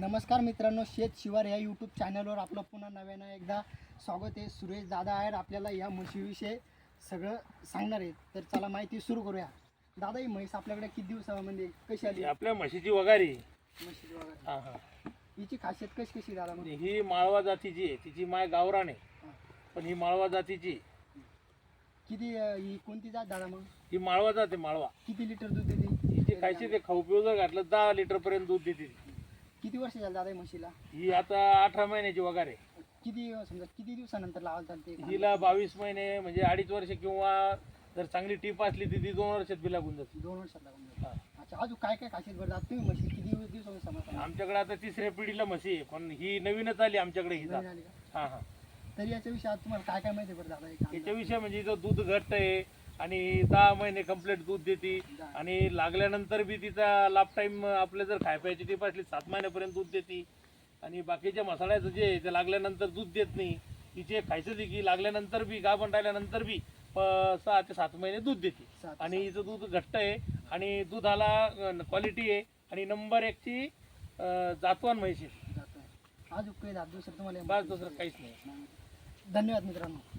नमस्कार मित्रांनो शेत शिवार या यूट्यूब चॅनलवर आपलं पुन्हा नव्यानं एकदा स्वागत आहे. सुरेश दादा आहेत आपल्याला या म्हशीविषयी सगळं सांगणार आहेत. तर चला माहिती सुरू करूया. दादा ही म्हैस आपल्याकडे किती दिवसामध्ये कशी आली? आपल्या म्हशीची वगारी. म्हशीची वगैरे. हा हा. हिची खासियत कशी कशी दादा मग? ही माळवा जातीची आहे. तिची माय गावरान आहे. पण ही माळवा जातीची. किती ही कोणती जात दादा मग? ही माळवा जाते माळवा. किती लिटर दूध देते? हिची खायची ते खाऊ पिऊ जर घातलं दहा लिटर पर्यंत दूध देते. किती वर्ष झालं दादा या म्हशीला? ही आता अठरा महिन्याची वगार आहे. किती समजा किती दिवसानंतर लावायला चालते हिला बावीस महिने म्हणजे अडीच वर्ष किंवा जर चांगली टीप असली तर ती दोन वर्षात बी लागून जाते. दोन वर्षात लागून जाते. हा. अच्छा अजून काय काय खासियत बरं दादा? तुम्ही म्हशी किती समजता आमच्याकडे आता तिसऱ्या पिढीला म्हशी आहे पण ही नवीनच आली आमच्याकडे ही जात. नवीन आली का? हा हा. तरी याच्याविषयी आज तुम्हाला काय काय माहिती आहे बरं दादा? एक अंदाज? याच्याविषयी म्हणजे इथं दूध घट्ट आहे आणि दहा महिने कंप्लीट दूध देते. आणि लागल्यानंतर बी तिचा लाफ टाईम आपल्या जर खाय प्यायची टीप असली सात महिन्यापर्यंत दूध देते. आणि बाकीच्या मसाल्याचं जे आहे ते लागल्यानंतर दूध देत नाही. तिचे खायचं दे की लागल्यानंतर बी गाभण राहिल्यानंतर बी प- सहा ते सात महिने दूध देते. आणि हिचं दूध घट्ट आहे. आणि दुधाला क्वालिटी आहे. आणि नंबर एकची जातवान म्हैशी. अजून काही दुसरं तुम्हाला बस दुसरं काहीच नाही. धन्यवाद मित्रांनो.